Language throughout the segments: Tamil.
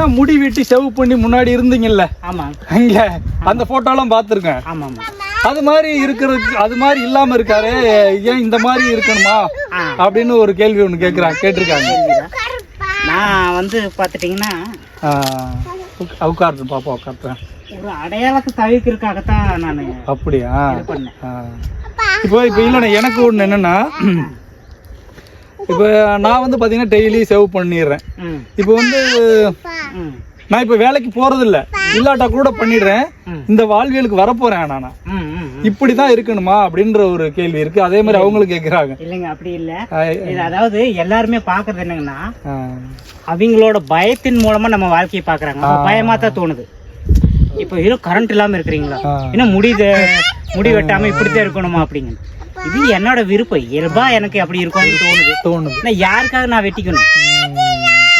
ஏன் முடி வெட்டி செவ் பண்ணி முன்னாடி இருந்தீங்கல்ல? ஆமாம் அங்க அந்த போட்டோலாம் பார்த்துருக்கேன் ஆமாம் ஆமாம் அது மாதிரி இருக்கிறதுக்கு அது மாதிரி இல்லாம இருக்காரு ஏன் இந்த மாதிரி இருக்கணுமா. அப்படின்னு ஒரு கேள்வி ஒன்று கேட்குறாங்க கேட்டிருக்காங்க. நான் வந்து பார்த்துட்டிங்கன்னா உட்காருது பாப்பா உட்காருறேன் ஒரு அடையாளத்தை தவிர்க்கிறதுக்காகத்தான் நான் அப்படியா. இப்போ இப்போ இல்லைண்ணே எனக்கு ஒன்று என்னன்னா இப்போ நான் வந்து பார்த்தீங்கன்னா டெய்லி சேவ் பண்ணிடுறேன். இப்போ வந்து ம். நான் இப்போ வேலைக்கு போறது இல்ல இல்லாட்டா கூட பண்ணிடுறேன். இந்த வாழ்வியலுக்கு வரப்போறேன் நானா. ம் ம் ம். இப்படி தான் இருக்கணுமா அப்படின்ற ஒரு கேள்வி இருக்கு. அதே மாதிரி அவங்களும் கேட்குறாங்க இல்லைங்க அப்படி இல்லை. இது அதாவது எல்லாருமே பார்க்கறது என்னங்கன்னா. அவங்களோட பயத்தின் மூலமா நம்ம வாழ்க்கையை பார்க்கறாங்க அப்ப பயமா தான் தோணுது. இப்போ ஹீரோ கரண்ட் இல்லாம இருக்கிறீங்களா? ஆ. என்ன முடி முடி வெட்டாம இப்படித்தான் இருக்கணுமா அப்படிங்க. இது என்னோட விருப்பம். இயல்பா எனக்கு அப்படி இருக்கும்னு தோணுது. தோணுது. நான் யாருக்காக நான் வெட்டிக்கணும்?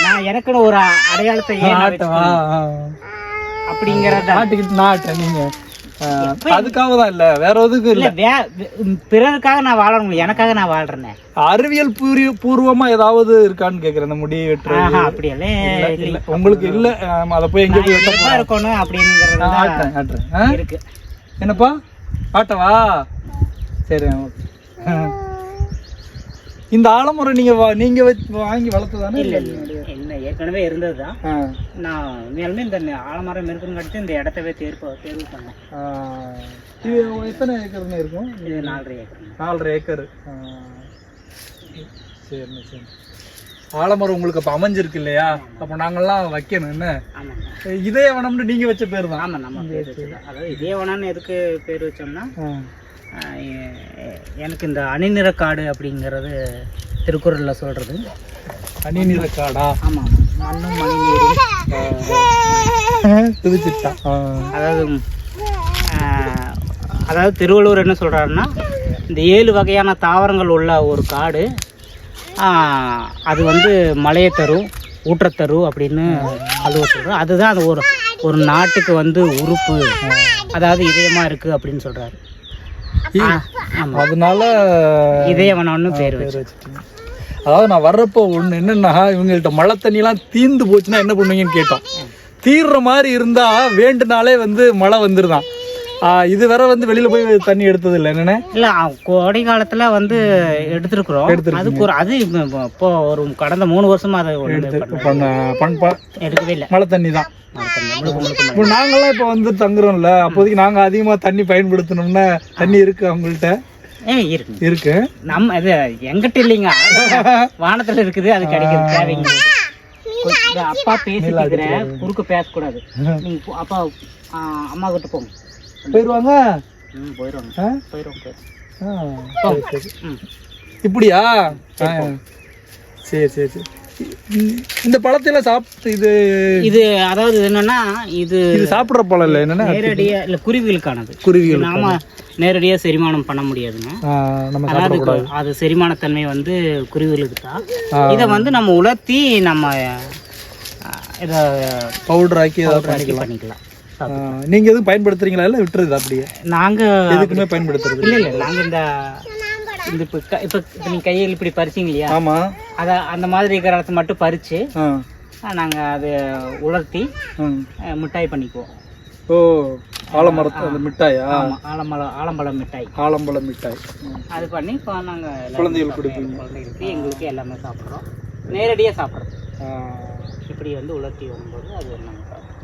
நான் எனக்குன்னு ஒரு அடையாளத்தை ஏன் நான் வச்சுக்கணும்? அப்படிங்கறத? நாட்டுக்கிட்டு நாட்டேன் நீங்க. ஆ, அதுக்காக தான் இல்ல வேற எதுக்கும் இல்ல இல்ல. வே- வே- பிறருக்காக நான் வாழணும் எனக்காக நான் வாழ்றேனே. அறிவியல் பூர்வ பூர்வமா ஏதாவது இருக்கான்னு கேக்குறேன் இந்த முடி வெட்டுறது. ஆஹா அப்படியெல்லாம் இல்ல, இல்லை. இல்ல உங்களுக்கு இல்ல ஆமா, அதை போய் எங்க போய் வெட்ட இயல்பா இருக்கணும் அப்படிங்கறது ஆ, தான் ஆட்டுறேன் ஆட்டுறேன். ஆ? இருக்கு. என்னப்பா? ஆட்டவா? சரி. இந்த ஆலமரம் நீங்க நீங்க வாங்கி வளர்த்ததானே? இல்ல என்ன ஏற்கனவே இருந்ததுதான். ஆ. நான் உண்மையாலுமே இந்த ஆலமரம் இருக்குன்னு கழிச்சு இந்த இடத்தவே தேர்வு தேர்வு பண்ணேன். இது எத்தனை ஏக்கர்னு இருக்கும்? இது நாலரை ஏக்கர். நாலரை ஏக்கர். சரிண்ணே சரி ஆலமரம் உங்களுக்கு அப்போ அமைஞ்சிருக்கு இல்லையா? அப்போ நாங்கெல்லாம் வைக்கணும் என்ன? இதே வனம்னு நீங்க வச்ச பேர் தான். ஆமா நம்ம பேர் அதாவது இதே வேணான்னு எதுக்கு பேர் வச்சோம்னா எனக்கு இந்த அணிநிற காடு அப்படிங்கிறது திருக்குறள்ல சொல்றது. அணி நிற காடா? ஆமா மண்ணும் மணிநீரும். புதுச்சிட்டா. அதாவது அதாவது திருவள்ளுவர் என்ன சொல்றாருன்னா இந்த ஏழு வகையான தாவரங்கள் உள்ள ஒரு காடு. அது வந்து மழையை தரும் ஊற்றத்தரும் அப்படின்னு வள்ளுவர் சொல்றாரு. அதுதான் அது ஒரு ஒரு நாட்டுக்கு வந்து உறுப்பு. அதாவது இதயமா இருக்கு அப்படின்னு ஆமா அதனால இதயவனம்னு பேர் வச்சு பேர் வச்சுட்டீங்க. அதாவது நான் வர்றப்போ ஒன்று என்னன்னா இவங்கள்ட்ட மழை தண்ணிலாம் தீர்ந்து போச்சுன்னா என்ன பண்ணுவீங்கன்னு கேட்டோம். தீர்ற மாதிரி இருந்தா வேண்டுனாலே வந்து மழை வந்துருதான். இது வரை வந்து வெளியில போய் தண்ணி எடுத்தது இல்லை என்னண்ணே இல்ல கோடை காலத்துல வந்து எடுத்திருக்கிறோம். அதுக்கு ஒரு அது இப்ப- ஒரு கடந்த மூணு வருஷமா அதை எடுக்கவே இல்லை. மழை தண்ணி தான். இப்போ நாங்கெல்லாம் இப்போ வந்து தங்குறோம்ல அப்போதைக்கு நாங்க அதிகமா தண்ணி பயன்படுத்தணும்னா தண்ணி இருக்கு அவங்கள்ட்ட? இருக்கு. இருக்கு. நம்ம இது எங்கிட்ட இல்லைங்க. வானத்துல இருக்குது அது கிடைக்குது. தேவைங்க இந்த அப்பா பேசிட்டு இருக்கிறேன். குறுக்க பேசக்கூடாது. நீங்க அப்பா அம்மா கிட்ட போங்க. போயிடுவாங்க இப்படியா? ஆ. சரி சரி சரி இந்த பழத்தையெல்லாம் சாப்பிட்டு இது இது அதாவது என்னன்னா இது இது சாப்பிட்ற பழம் இல்லை என்னன்னா? நேரடியா இல்ல குருவிகளுக்கானது. குருவிகள் நாம நேரடியா செரிமானம் பண்ண முடியாதுங்க. அதாவது அது செரிமானத்தன்மை வந்து குருவிகளுக்கு தான். இதை வந்து நம்ம உலர்த்தி நம்ம இதை பவுடர் ஆக்கி பண்ணிக்கலாம். நீங்க எதுவும் பயன்படுத்துறீங்களா? இல்லை விட்டுறது அப்படியே? நாங்க எதுக்குமே பயன்படுத்துறது இல்ல. இல்ல நாங்க இந்த இந்த இப்ப இப்ப நீங்க கையில் இப்படி பறிச்சீங்க இல்லையா? ஆமா. அத அந்த மாதிரி இருக்கிற இடத்த மட்டும் பறிச்சு நாங்க அதை உலர்த்தி மிட்டாய் பண்ணிக்குவோம். ஓ ஆலமரத்து அந்த மிட்டாயா? ஆலம்பழம் ஆலம்பழம் மிட்டாய். ஆலம்பழம் மிட்டாய். அது பண்ணி இப்போ நாங்க எல்லாருமே குழந்தைகளுக்கு. கொடுப்பீங்க. குழந்தைகளுக்கு எங்களுக்கு எல்லாமே சாப்பிட்றோம். நேரடியா சாப்பிட்றோம். இப்படி வந்து உலர்த்தி வரும்போது அது நாங்கள் சாப்பிட்றோம்.